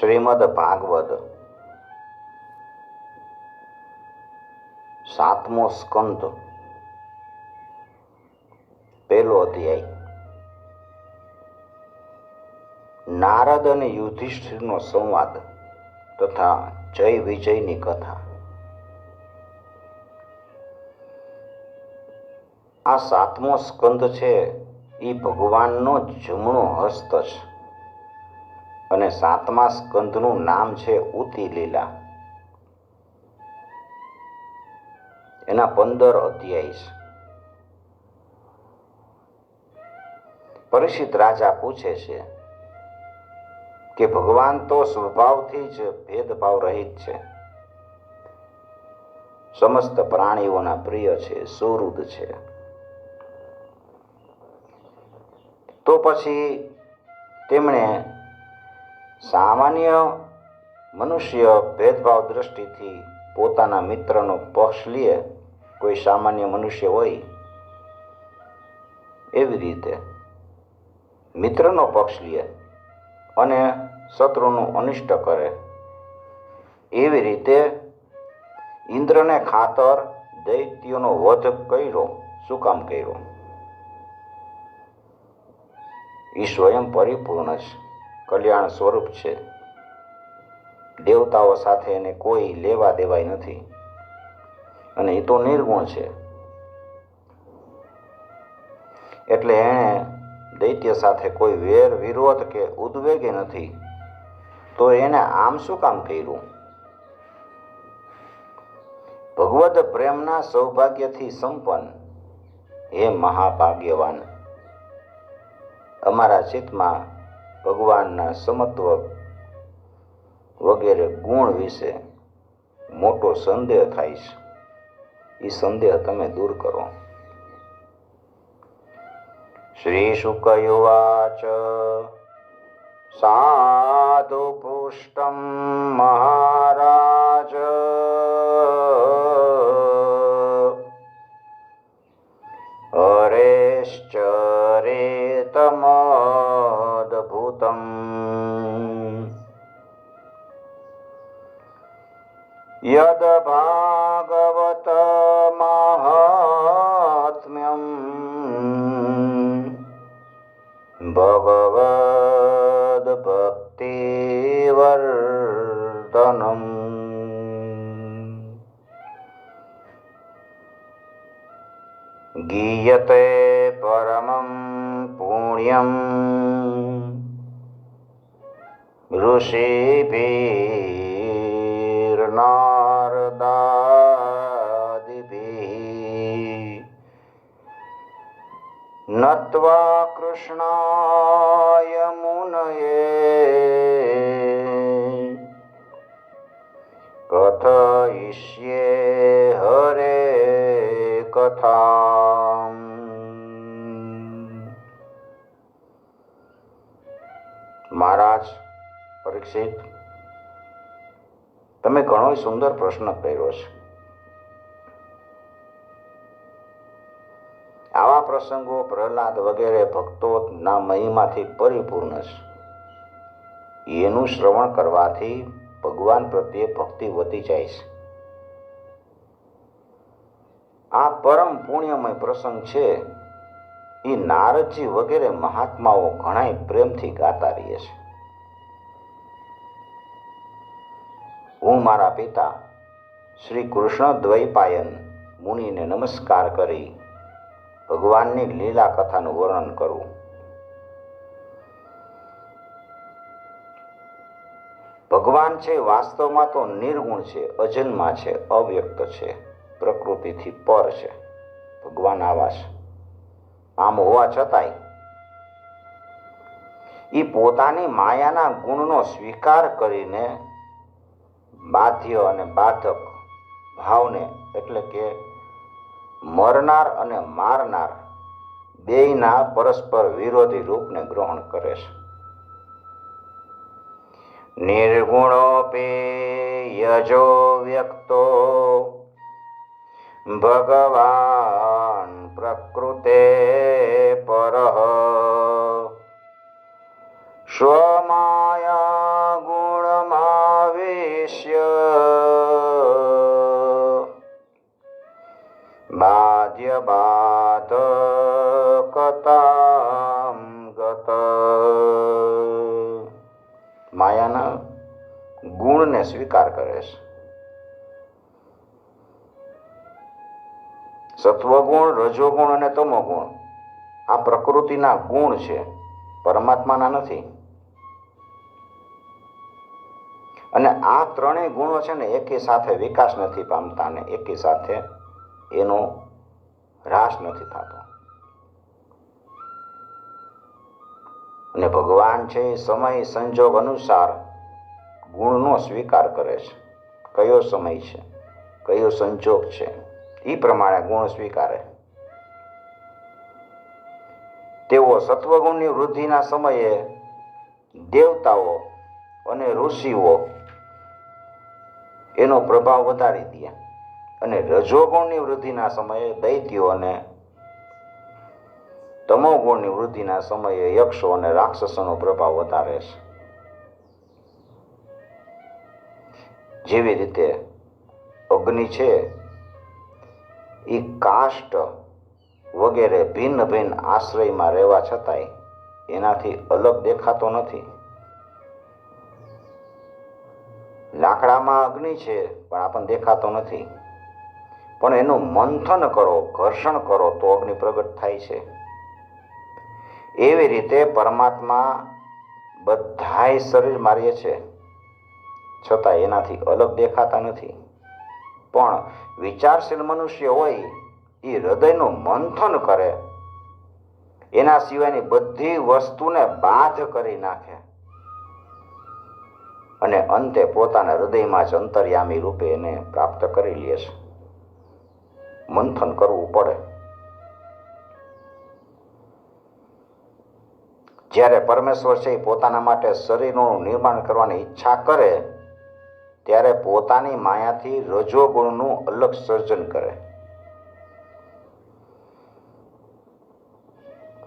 શ્રીમદ ભાગવત. સાતમો સ્કંદ. પહેલો અધ્યાય. નારદ અને યુધિષ્ઠિરનો સંવાદ તથા જય વિજયની કથા. આ સાતમો સ્કંદ છે એ ભગવાનનો જમણો હસ્ત છે. અને સાતમા સ્કંદનું નામ છે ઉતી લીલા એના પંદર અધ્યાય છે પરીક્ષિત રાજા પૂછે છે કે ભગવાન તો સ્વભાવથી જ ભેદભાવ રહિત છે. સમસ્ત પ્રાણીઓના પ્રિય છે, સુહૃદ છે. તો પછી તેમણે સામાન્ય મનુષ્ય ભેદભાવ દ્રષ્ટિથી પોતાના મિત્રનો પક્ષ લે, કોઈ સામાન્ય મનુષ્ય હોય, એવી રીતે મિત્રનો પક્ષ લે અને શત્રુનું અનિષ્ટ કરે. એવી રીતે ઇન્દ્રને ખાતર દૈત્યોનો વધ કર્યો. શું કામ કર્યો? એ સ્વયં પરિપૂર્ણ છે. કલ્યાણ સ્વરૂપ છે. દેવતાઓ સાથે એને કોઈ લેવા દેવાય નથી. અને એ તો નિર્ગુણ છે. એટલે એણે દૈત્ય સાથે કોઈ વેર વિરોધ કે ઉદ્વેગે નથી. તો એને આમ શું કામ કર્યું? ભગવત પ્રેમના સૌભાગ્યથી સંપન્ન. હે મહાભાગ્યવાન. અમારા ચિત્તમાં ભગવાનના સમત્વ વગેરે ગુણ વિશે મોટો સંદેહ થાય છે. એ સંદેહ તમે દૂર કરો. શ્રી શુકયુવાચ સાધુ પૃષ્ટમ મહારાજ. यद् भागवतमाहात्म्यम् भगवद्भक्तिवर्तनम् गीयते परमं पुण्यम्। ऋषि કૃષ્ણાય મુનયે કથયિષ્યે હરે કથા મહારાજ પરીક્ષિત તમે ઘણો સુંદર પ્રશ્ન કર્યો છે. પ્રસંગો, પ્રહલાદ વગેરે ભક્તોના મહિમાથી પરિપૂર્ણ છે. એનું શ્રવણ કરવાથી ભગવાન પ્રત્યે ભક્તિ વધી જાય છે. આ પરમ પુણ્યમય પ્રસંગ છે. એ નારદજી વગેરે મહાત્માઓ ઘણાય પ્રેમથી ગાતા રહીએ છે. હું મારા પિતા શ્રી કૃષ્ણ દ્વૈપાયન મુનિને નમસ્કાર કરી ભગવાનની લીલા કથાનું વર્ણન કરવું. ભગવાન છે વાસ્તવમાં તો નિર્ગુણ છે, અજન્મા છે, અવ્યક્ત છે, પ્રકૃતિથી પર છે. ભગવાન આવા છે. આમ હોવા છતાંય એ પોતાની માયાના ગુણનો સ્વીકાર કરીને બાધ્ય અને બાધક ભાવને એટલે કે મરનાર અને મારનાર બેયના પરસ્પર વિરોધી રૂપને ગ્રહણ કરે છે. નિર્ગુણોપી યજો વ્યક્તો ભગવાન પ્રકૃતે પર. સ્વમાયા સ્વીકાર કરે છે. સત્વગુણ, રજોગુણ અને તમોગુણ આ પ્રકૃતિના ગુણ છે. પરમાત્માના નથી. અને આ ત્રણેય ગુણો છે ને એકી સાથે વિકાસ નથી પામતા અને એકી સાથે એનો હ્રાસ નથી થતો. અને ભગવાન છે સમય, સંજોગ અનુસાર ગુણનો સ્વીકાર કરે છે. કયો સમય છે? કયો સંજોગ છે? એ પ્રમાણે ગુણ સ્વીકારે. તેઓ સત્વગુણની વૃદ્ધિના સમયે દેવતાઓ અને ઋષિઓ એનો પ્રભાવ વધારી દે અને રજોગુણની વૃદ્ધિના સમયે દૈત્યો અને તમોગુણની વૃદ્ધિના સમયે યક્ષો અને રાક્ષસોનો પ્રભાવ વધારે છે. જેવી રીતે અગ્નિ છે એ કાષ્ટ વગેરે ભિન્ન ભિન્ન આશ્રયમાં રહેવા છતાંય એનાથી અલગ દેખાતો નથી. લાકડામાં અગ્નિ છે, પણ આપણને દેખાતો નથી. પણ એનું મંથન કરો, ઘર્ષણ કરો તો અગ્નિ પ્રગટ થાય છે. એવી રીતે પરમાત્મા બધાય શરીર મારીએ છે. છતાં એનાથી અલગ દેખાતા નથી. પણ વિચારશીલ મનુષ્ય હોય, એ હૃદયનું મંથન કરે. એના સિવાયની બધી વસ્તુને બાધ કરી નાખે. અને અંતે પોતાના હૃદયમાં જ અંતર્યામી રૂપે એને પ્રાપ્ત કરી લે છે. મંથન કરવું પડે. જ્યારે પરમેશ્વર છે એ પોતાના માટે શરીરનું નિર્માણ કરવાની ઈચ્છા કરે ત્યારે પોતાની માયાથી રજોગુણનું અલગ સર્જન કરે.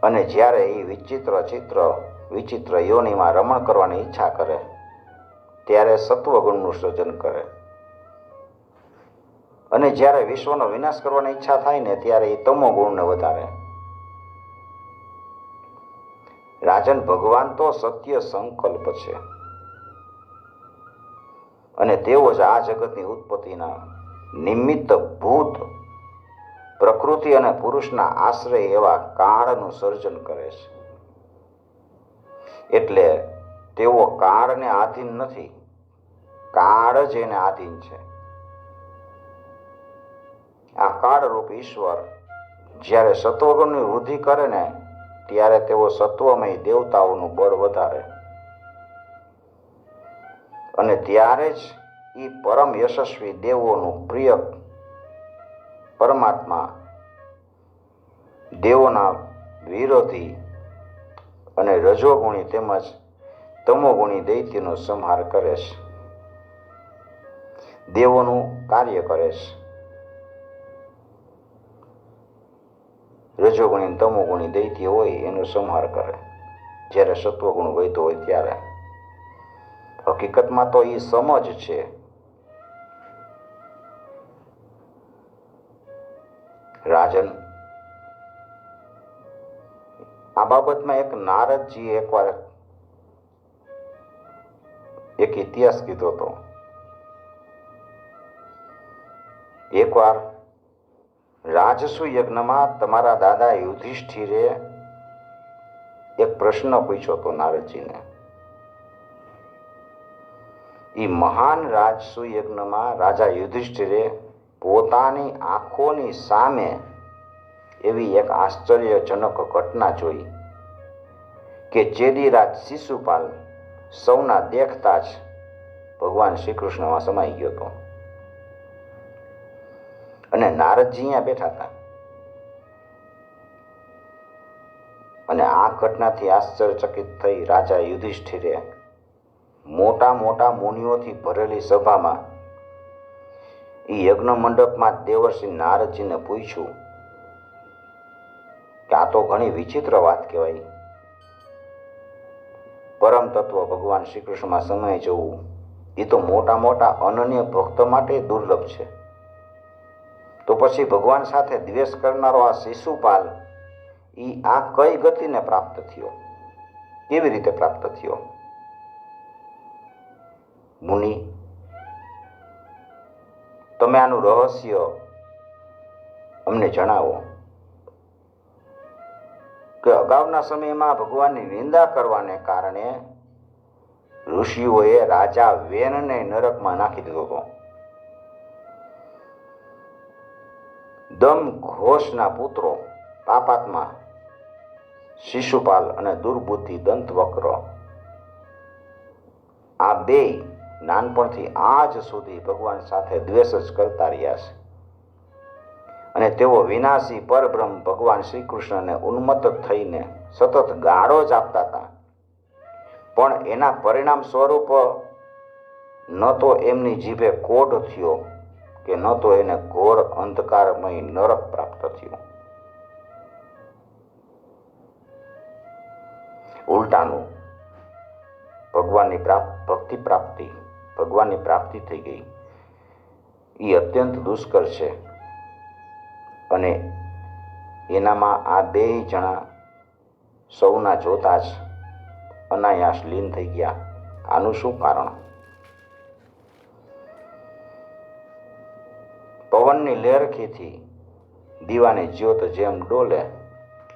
અને જ્યારે એ વિચિત્ર ચિત્ર, વિચિત્ર યોનિમાં રમણ કરવાની ઈચ્છા કરે, ત્યારે સત્વગુણનું સર્જન કરે. અને જ્યારે વિશ્વનો વિનાશ કરવાની ઈચ્છા થાય ને, ત્યારે એ તમો ગુણને વધારે. રાજન ભગવાન તો સત્ય સંકલ્પ છે. અને તેઓ જ આ જગતની ઉત્પત્તિના નિમિત્ત ભૂત, પ્રકૃતિ અને પુરુષના આશ્રય એવા કાળનું સર્જન કરે છે. એટલે તેઓ કાળને આધીન નથી, કાળ જ એને આધીન છે. આ કાળરૂપ ઈશ્વર જ્યારે સત્વગુણની વૃદ્ધિ કરે ને, ત્યારે તેઓ સત્વમય દેવતાઓનું બળ વધારે. અને ત્યારે જ એ પરમ યશસ્વી દેવોનું પ્રિય પરમાત્મા દેવોના વિરોધી અને રજોગુણી તેમજ તમોગુણી દૈત્યનો સંહાર કરે છે. દેવોનું કાર્ય કરે છે. રજોગુણી તમોગુણી દૈત્ય હોય એનો સંહાર કરે. જ્યારે સત્વગુણ વહેતો હોય ત્યારે. હકીકતમાં તો એ સમજ છે. રાજન, આ બાબતમાં એક નારદજી એકવાર એક ઇતિહાસ કીધો હતો. એકવાર રાજસુ યજ્ઞમાં તમારા દાદા યુધિષ્ઠિરે એક પ્રશ્ન પૂછ્યો હતો નારદજીને. એ મહાન રાજસુ યજ્ઞમાં રાજા યુધિષ્ઠિરે પોતાની આંખોની સામે એવી એક આશ્ચર્યજનક ઘટના જોઈ કે ચેદીરાજ શિશુપાલ સૌના દેખતા જ ભગવાન શ્રી કૃષ્ણમાં સમાઈ ગયો હતો. અને નારદજી અહીંયા બેઠા હતા. અને આ ઘટનાથી આશ્ચર્યચકિત થઈ રાજા યુધિષ્ઠિરે મોટા મોટા મુનિઓથી ભરેલી સભામાં એ યજ્ઞ મંડપમાં દેવર્ષિ નારદજીને પૂછ્યું કે આ તો ઘણી વિચિત્ર વાત કહેવાય. પરમ તત્વ ભગવાન શ્રી કૃષ્ણમાં સમય જવું એ તો મોટા મોટા અનન્ય ભક્ત માટે દુર્લભ છે. તો પછી ભગવાન સાથે દ્વેષ કરનારો આ શિશુપાલ એ આ કઈ ગતિને પ્રાપ્ત થયો? કેવી રીતે પ્રાપ્ત થયો? મુનિ, તમે આનું રહસ્ય અમને જણાવો કે અગાઉના સમયમાં ભગવાનની નિંદા કરવાને કારણે ઋષિઓએ રાજા વેનને નરકમાં નાખી દીધો હતો. દમ ઘોષના પુત્રો, પાપાત્મા, શિશુપાલ અને દુર્બુદ્ધિ દંતવક્ર, આ બે નાનપણથી આજ સુધી ભગવાન સાથે દ્વેષ જ કરતા રહ્યા છે. અને તેઓ વિનાશી પરબ્રહ્મ ભગવાન શ્રી કૃષ્ણને ઉન્મત્ત થઈને સતત ગાળો જ આપતા હતા. પણ એના પરિણામ સ્વરૂપ ન તો એમની જીભે કોઢ થયો કે ન તો એને ઘોર અંધકારમય નરક પ્રાપ્ત થયો. ઉલટાનું, ભગવાનની પ્રાપ્ત, ભક્તિ પ્રાપ્તિ ભગવાનની પ્રાપ્તિ થઈ ગઈ. એ અત્યંત દુષ્કર છે. અને એનામાં આ બે જણા સૌના જોતા જ અનાયાસ લીન થઈ ગયા. આનું શું કારણ? પવનની લેરખીથી દીવાની જ્યોત જેમ ડોલે,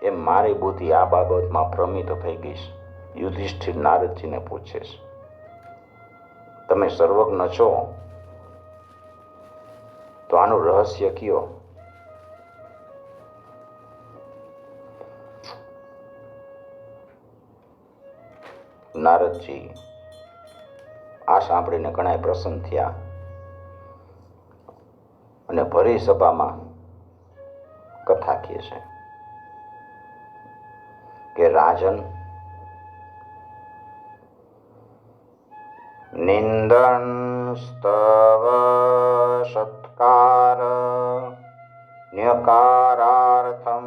એમ મારી બુદ્ધિ આ બાબતમાં ભ્રમિત થઈ ગઈશ. યુધિષ્ઠિર નારદજીને પૂછે છે. તમે સર્વજ્ઞ છો. તો આનું રહસ્ય કયો? નારદજી, આ સાંભળીને ઘણા પ્રસન્ન થયા. અને ભરી સભામાં કથા કહે છે કે રાજન निन्दंस्तव सत्कार न्यकारार्थं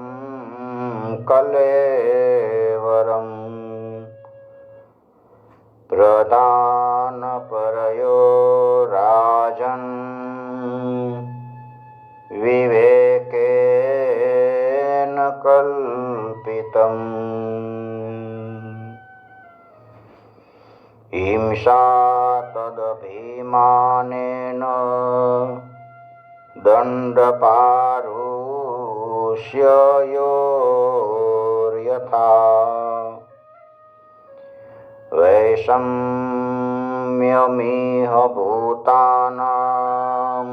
कलेवरम् प्रदानपरयो राजन् विवेकेन कल्पितम्। हिंसा તદભિમાનેન દંડપારુષ્યયોર્યથા વૈષમ્યમિહ ભૂતાનામ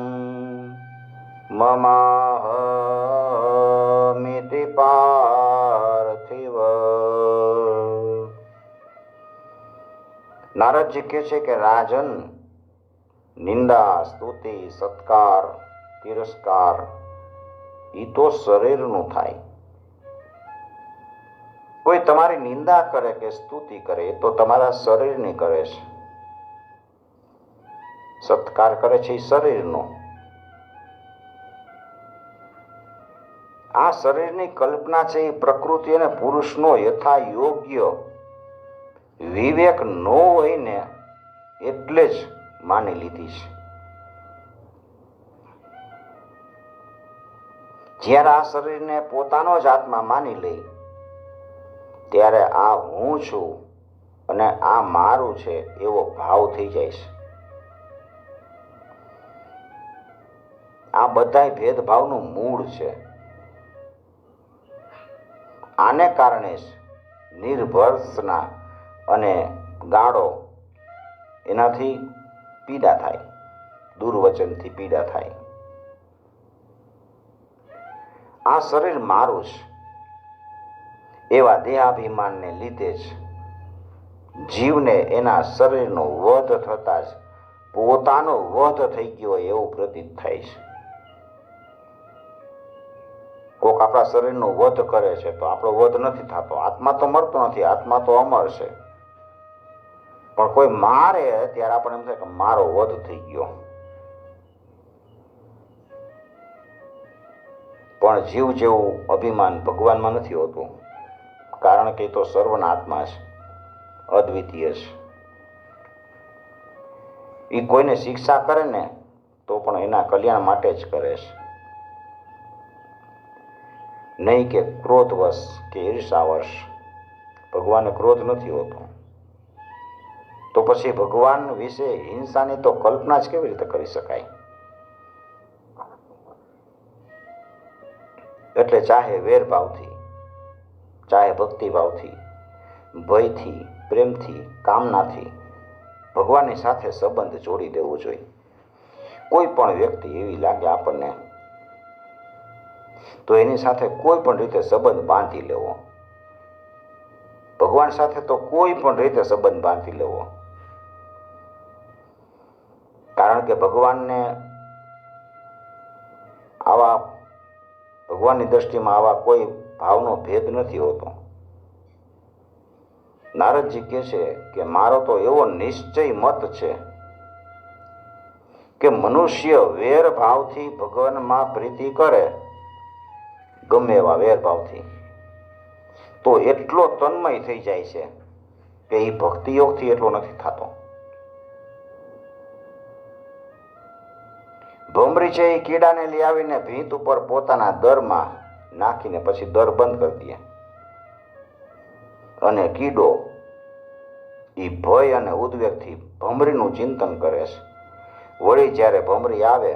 મમાહમિતિ પાર્થિવ નારદજી કહે છે કે રાજન નિંદા, સ્તુતિ, સત્કાર, તિરસ્કાર એ તો શરીરનું થાય. કોઈ તમારી નિંદા કરે કે સ્તુતિ કરે તો તમારા શરીરની કરે છે. સત્કાર કરે છે એ શરીરનો. આ શરીરની કલ્પના છે એ પ્રકૃતિ અને પુરુષનો યથા યોગ્ય વિવેક ન હોય ને એટલે જ માની લીધી છે. જ્યારે આ શરીરને પોતાનો જ આત્મા માની લે, ત્યારે આ હું છું અને આ મારું છે એવો ભાવ થઈ જાય છે. આ બધા ભેદભાવનું મૂળ છે. આને કારણે જ નિર્ભરસના અને ગાળો એનાથી પીડા થાય, દુર્વચનથી પીડા થાય. આ શરીર મારું છે. એવા દેહાભિમાનને લીધે જ જીવને એના શરીરનો વધ થતા જ પોતાનો વધ થઈ ગયો હોય એવું પ્રતીત થાય છે. કોક આપણા શરીરનો વધ કરે છે તો આપણો વધ નથી થતો. આત્મા તો મરતો નથી, આત્મા તો અમર છે. પણ કોઈ મારે ત્યારે આપણે એમ થાય કે મારો વધ થઈ ગયો. પણ જીવ જેવું અભિમાન ભગવાનમાં નથી હોતું, કારણ કે તો સર્વના આત્મા છે, અદ્વિતીય છે. એ કોઈને શિક્ષા કરે ને તો પણ એના કલ્યાણ માટે જ કરે છે. નહીં કે ક્રોધવશ કે ઈર્ષાવશ ભગવાનને ક્રોધ નથી હોતો. તો પછી ભગવાન વિશે હિંસાની તો કલ્પના જ કેવી રીતે કરી શકાય? એટલે ચાહે વેરભાવથી, ચાહે ભક્તિભાવથી, ભયથી, પ્રેમથી, કામનાથી ભગવાનની સાથે સંબંધ જોડી દેવો જોઈએ. કોઈ પણ વ્યક્તિ એવી લાગે આપણને, તો એની સાથે કોઈ પણ રીતે સંબંધ બાંધી લેવો. ભગવાન સાથે તો કોઈ પણ રીતે સંબંધ બાંધી લેવો. કે ભગવાનને આવા ભગવાનની દ્રષ્ટિમાં આવા કોઈ ભાવનો ભેદ નથી હોતો. નારદજી કહે છે કે મારો તો એવો નિશ્ચય મત છે કે મનુષ્ય વેર ભાવથી ભગવાનમાં પ્રીતિ કરે, ગમે એવા વેર ભાવથી તો એટલો તન્મય થઈ જાય છે કે એ ભક્તિયોગથી એટલો નથી થતો. ભમરી છે એ કીડાને લઈ આવીને ભીંત ઉપર પોતાના દરમાં નાખીને પછી દર બંધ કરી દે. અને કીડો એ ભય અને ઉદ્વેગથી ભમરીનું ચિંતન કરે છે. વળી જ્યારે ભમરી આવે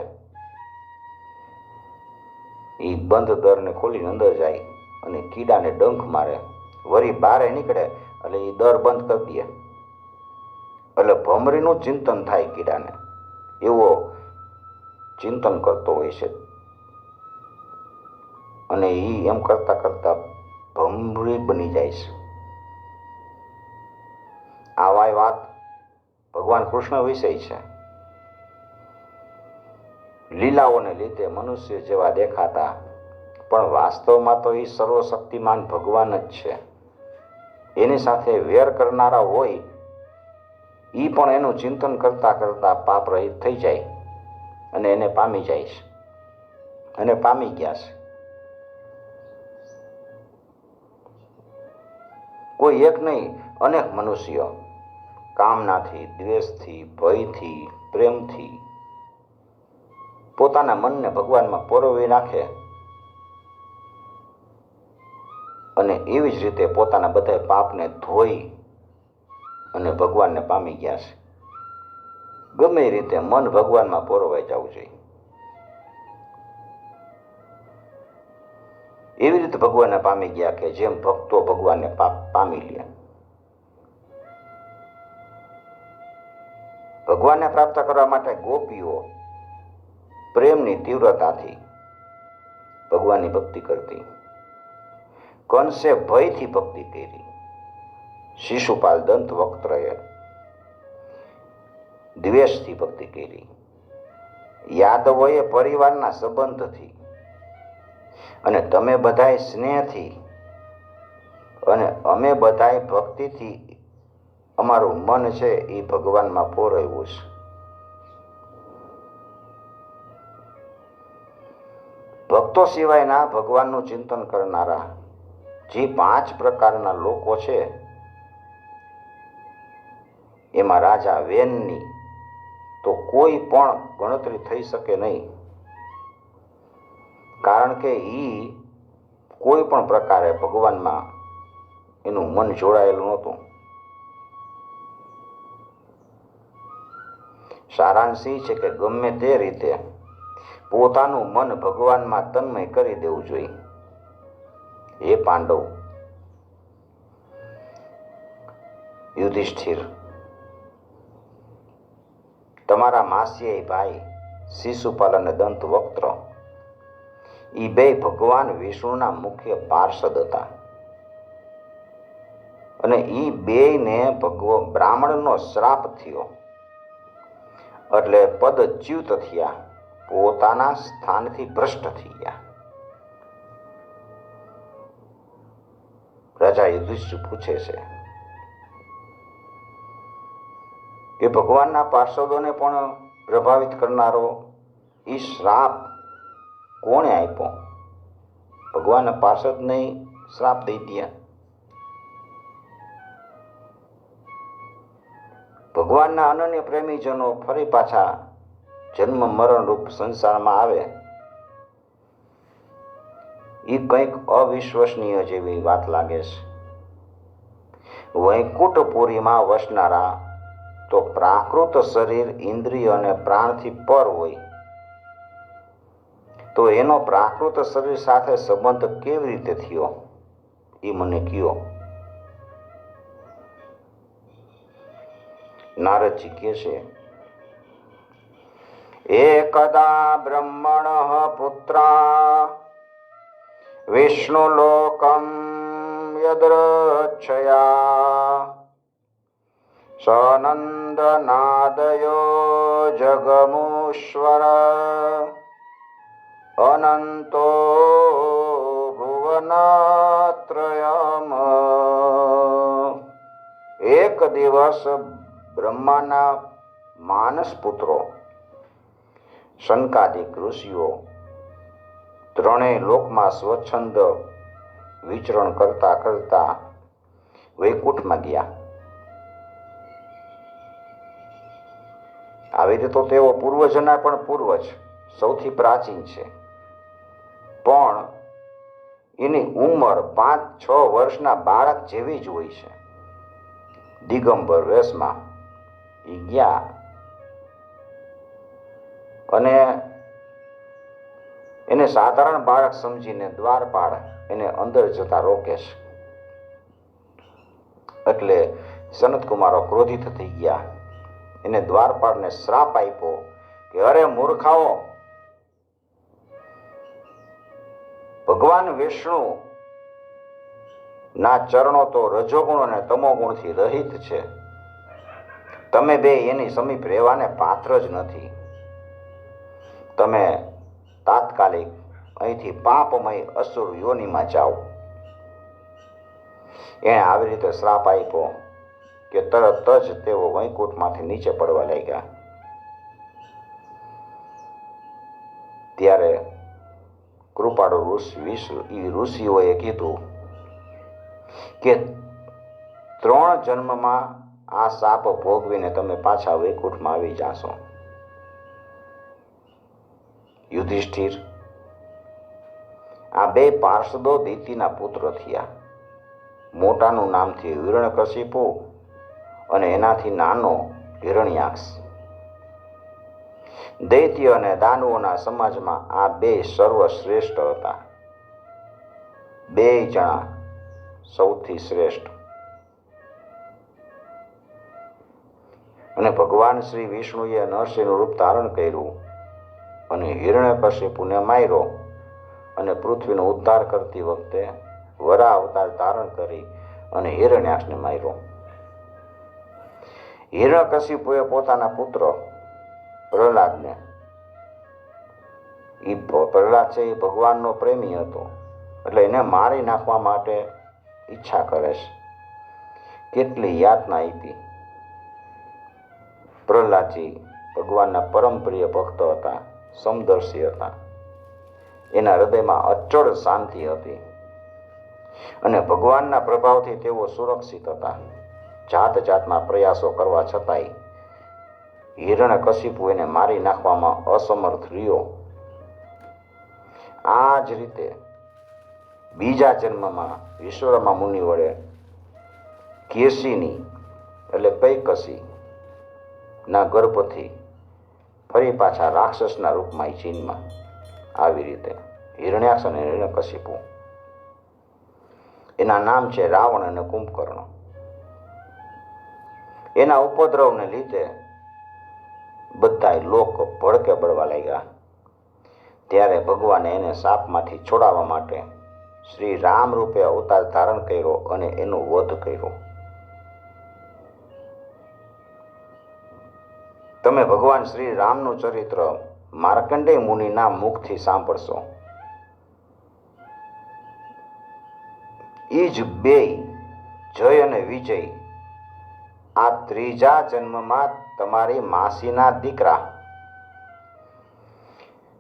એ બંધ દરને ખોલીને અંદર જાય અને કીડાને ડંખ મારે. વળી બારે નીકળે એટલે એ દર બંધ કરી દે. એટલે ભમરીનું ચિંતન થાય કીડાને. એવો ચિંતન કરતો હોય છે. અને એ એમ કરતા કરતા ભમરી બની જાય છે. આવા વાત ભગવાન કૃષ્ણ વિષય છે. લીલાઓને લીધે મનુષ્ય જેવા દેખાતા, પણ વાસ્તવમાં તો એ સર્વશક્તિમાન ભગવાન જ છે. એની સાથે વેર કરનારા હોય એ પણ એનું ચિંતન કરતા કરતા પાપ રહિત થઈ જાય. અને એને પામી છે. અને પામી ગયા છે. કોઈ એક નહીં, અનેક મનુષ્યો કામનાથી, દ્વેષથી, ભયથી, પ્રેમથી પોતાના મનને ભગવાનમાં પરોવી નાખે અને એવી જ રીતે પોતાના બધા પાપને ધોઈ અને ભગવાનને પામી ગયા છે. ગમે રીતે મન ભગવાનમાં પોરવાઈ જવું જોઈએ. એવી રીતે ભગવાનને પામી ગયા કે જેમ ભક્તો ભગવાનને પામી લે. ભગવાનને પ્રાપ્ત કરવા માટે ગોપીઓ પ્રેમની તીવ્રતાથી ભગવાનની ભક્તિ કરતી. કંસે ભયથી ભક્તિ કરી. શિશુપાલ દંત વક્ત્રએ દ્વેષથી ભક્તિ કરી. યાદવોએ પરિવારના સંબંધથી. અને તમે બધાય સ્નેહથી. અને અમે બધાય ભક્તિથી. અમારું મન છે એ ભગવાનમાં પોરાયું છે. ભક્તો સિવાયના ભગવાનનું ચિંતન કરનારા જે પાંચ પ્રકારના લોકો છે, એમાં રાજા વેનની તો કોઈ પણ ગણતરી થઈ શકે નહીં. કારણ કે એ કોઈ પણ પ્રકારે ભગવાનમાં એનું મન જોડાયેલું નહોતું. સારાંશ એ છે કે ગમે તે રીતે પોતાનું મન ભગવાનમાં તન્મય કરી દેવું જોઈએ. એ પાંડવ, યુધિષ્ઠિર તમારા માસીએ ભાઈ શિશુપાલ અને દંત વક્ત્ર એ બે ભગવાન વિષ્ણુના મુખ્ય પાર્ષદ હતા. અને એ બેયને ભગવ, બ્રાહ્મણનો શ્રાપ થયો. એટલે પદચ્યુત થયા, પોતાના સ્થાનથી ભ્રષ્ટ થઈ ગયા. રાજા યુધિષ્ઠિર પૂછે છે કે ભગવાનના પાર્ષદોને પણ પ્રભાવિત કરનારો એ શ્રાપ કોણે આપ્યો? ભગવાનના પાર્ષદને શ્રાપ દઈ દયા. ભગવાનના અનન્ય પ્રેમીજનો ફરી પાછા જન્મ મરણ રૂપ સંસારમાં આવે એ કંઈક અવિશ્વસનીય જેવી વાત લાગે છે. વૈકુંઠપુરીમાં વસનારા તો પ્રાકૃત શરીર ઇન્દ્રિય અને પ્રાણથી પર હોય. તો એનો પ્રાકૃત શરીર સાથે સંબંધ કેવી રીતે થયો? એ મને કયો. નારદજી કહે છે, એકદા બ્રહ્મણ પુત્રા વિષ્ણુલોકમ યદ્રચ્છયા સનંદનાદયો જગમુશ્વર અનંતો ભુવનાત્રયમ એક દિવસ બ્રહ્માના માનસ પુત્રો શંકાદિક ઋષિઓ ત્રણેય લોકમાં સ્વચ્છંદ વિચરણ કરતા કરતા વૈકુંઠમાં ગયા આવી રીતે તો તેઓ પૂર્વજના પણ પૂર્વજ, સૌથી પ્રાચીન છે. પણ એની ઉંમર પાંચ છ વર્ષના બાળક જેવી જ હોય છે. દિગંબર વેશમાં એ ગયા. અને એને સાધારણ બાળક સમજીને દ્વારપાળ એને અંદર જતા રોકે છે. એટલે સનતકુમારો ક્રોધિત થઈ ગયા. એને દ્વારપાળને શ્રાપ આપ્યો કે, અરે મૂર્ખાઓ, ભગવાન વિષ્ણુ ના ચરણો તો રજોગુણ અને તમોગુણથી રહિત છે. તમે બે એની સમીપ રહેવાને પાત્ર જ નથી. તમે તાત્કાલિક અહીંથી પાપમય અસુર યોનિમાં જાઓ. એણે આવી રીતે શ્રાપ આપ્યો. કે તરત જ તેઓ વૈકુંઠમાંથી નીચે પડવા લાગ્યા. ત્યારે કૃપાળુ ઋષિ ઋષિઓએ કીધું કે ત્રણ જન્મમાં આ સાપ ભોગવીને તમે પાછા વૈકુંઠમાં આવી જાશો. યુધિષ્ઠિર, આ બે પાર્ષદો દીતીના પુત્ર થયા. મોટાનું નામ થયું હિરણ્યકશિપુ અને એનાથી નાનો હિરણ્યાક્ષ. દૈત્ય અને દાનવોના સમાજમાં આ બે સર્વશ્રેષ્ઠ હતા. બે જણા સૌથી શ્રેષ્ઠ. અને ભગવાન શ્રી વિષ્ણુએ નરસિંહનું રૂપ ધારણ કર્યું અને હિરણ્યકશિપુને માર્યો અને પૃથ્વીનો ઉદ્ધાર કરતી વખતે વરા અવતાર ધારણ કરી અને હિરણ્યાક્ષને માર્યો. હિરણ્યકશિપુએ પોતાના પુત્ર પ્રહલાદને. એ પ્રહલાદ છે એ ભગવાનનો પ્રેમી હતો. એટલે એને મારી નાખવા માટે ઈચ્છા કરે છે. કેટલી યાતના આપી. પ્રહલાદજી ભગવાનના પરમ પ્રિય ભક્ત હતા, સમદર્શી હતા. એના હૃદયમાં અચળ શાંતિ હતી. અને ભગવાનના પ્રભાવથી તેઓ સુરક્ષિત હતા. જાત જાતના પ્રયાસો કરવા છતાંય હિરણ કશિપુ એને મારી નાખવામાં અસમર્થ રહ્યો. આ જ રીતે બીજા જન્મમાં વિશ્વમાં મુનિ વડે કેસીની એટલે કૈકસી ના ગર્ભથી ફરી પાછા રાક્ષસના રૂપમાં ચીનમાં આવી રીતે હિરણ્યાક્ષ અને હિરણ્યકશિપુ. એના નામ છે રાવણ અને કુંભકર્ણ. એના ઉપદ્રવને લીધે બધાય લોક ભડકે બળવા લાગ્યા. ત્યારે ભગવાને એને સાપમાંથી છોડાવવા માટે શ્રી રામ રૂપે અવતાર ધારણ કર્યો અને એનો વધ કર્યો. તમે ભગવાન શ્રી રામનું ચરિત્ર માર્કંડેય મુનિના મુખથી સાંભળશો. એ જ બે જય અને વિજય આ ત્રીજા જન્મમાં તમારી માસીના દીકરા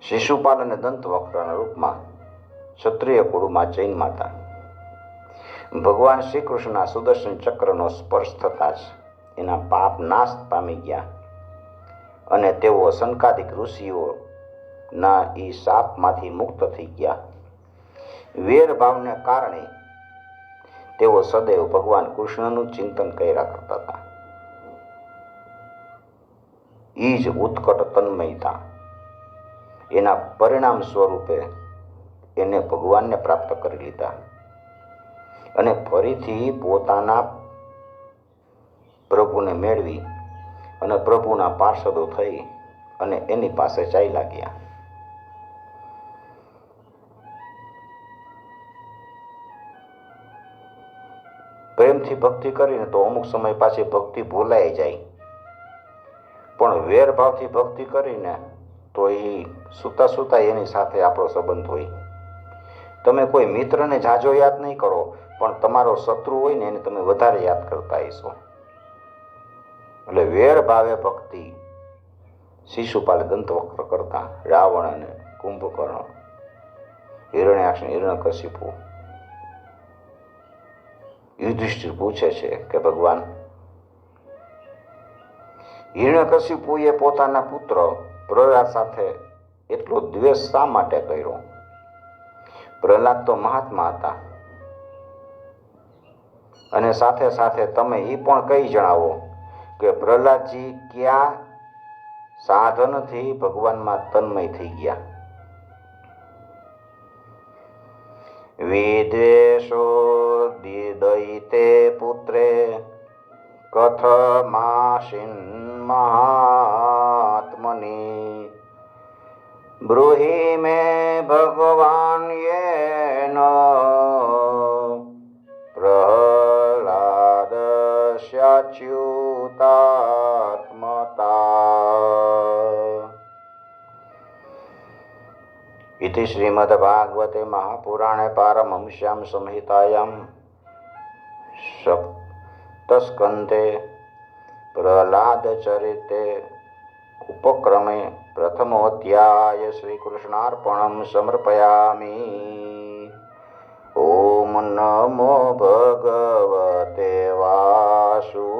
શિશુપાલ અને દંતવક્રના રૂપમાં ક્ષત્રિય કુળમાં જૈન માતા. ભગવાન શ્રી કૃષ્ણના સુદર્શન ચક્રનો સ્પર્શ થતા જ એના પાપ નાશ પામી ગયા અને તેઓ સંકાદિક ઋષિઓના એ શાપમાંથી મુક્ત થઈ ગયા. વેરભાવને કારણે તેઓ સદૈવ ભગવાન કૃષ્ણનું ચિંતન કર્યા કરતા હતા. એ જ ઉત્કટ તન્મયતા. એના પરિણામ સ્વરૂપે એને ભગવાનને પ્રાપ્ત કરી લીધા. અને ફરીથી પોતાના પ્રભુને મેળવી અને પ્રભુના પાર્ષદો થઈ અને એની પાસે ચાલ્યા ગયા. પ્રેમથી ભક્તિ કરીને તો અમુક સમય પાછી ભક્તિ ભૂલાઈ જાય. પણ વેરભાવથી ભક્તિ કરીને તો એ સૂતા સૂતા એની સાથે આપણો સંબંધ હોય. તમે કોઈ મિત્રને જાજો યાદ નહીં કરો, પણ તમારો શત્રુ હોય ને એને તમે વધારે યાદ કરતા હશો. એટલે વેર ભાવે ભક્તિ શિશુપાલ દંતવક્ર કરતા રાવણ અને કુંભકર્ણ, હિરણ્યાક્ષ હિરણ્યકશિપુ યુધિષ્ઠિર પૂછે છે કે ભગવાન હિરણ્યકશિપુએ પોતાના પુત્ર પ્રહલાદ સાથે એટલો દ્વેષ શા માટે કર્યો? પ્રહલાદ તો મહાત્મા હતા. અને સાથે સાથે તમે એ પણ કહી જણાવો કે પ્રહલાદજી ક્યાં સાધનથી ભગવાનમાં તન્મય થઈ ગયા? વિદ્વેષો દિદયતે પુત્રે कथमाशिन्महात्मनि ब्रूहि मे भगवान् येन प्रह्लादस्याच्युतात्मता इति श्रीमद्भागवते महापुराणे पारमंस्यां संहितायां સપ્તસ્કંધે પ્રહલાદચરિતે ઉપક્રમે પ્રથમોધ્યાય શ્રીકૃષ્ણાર્પણમ સમર્પયામિ ઓમ નમો ભગવતે વાસુદેવાય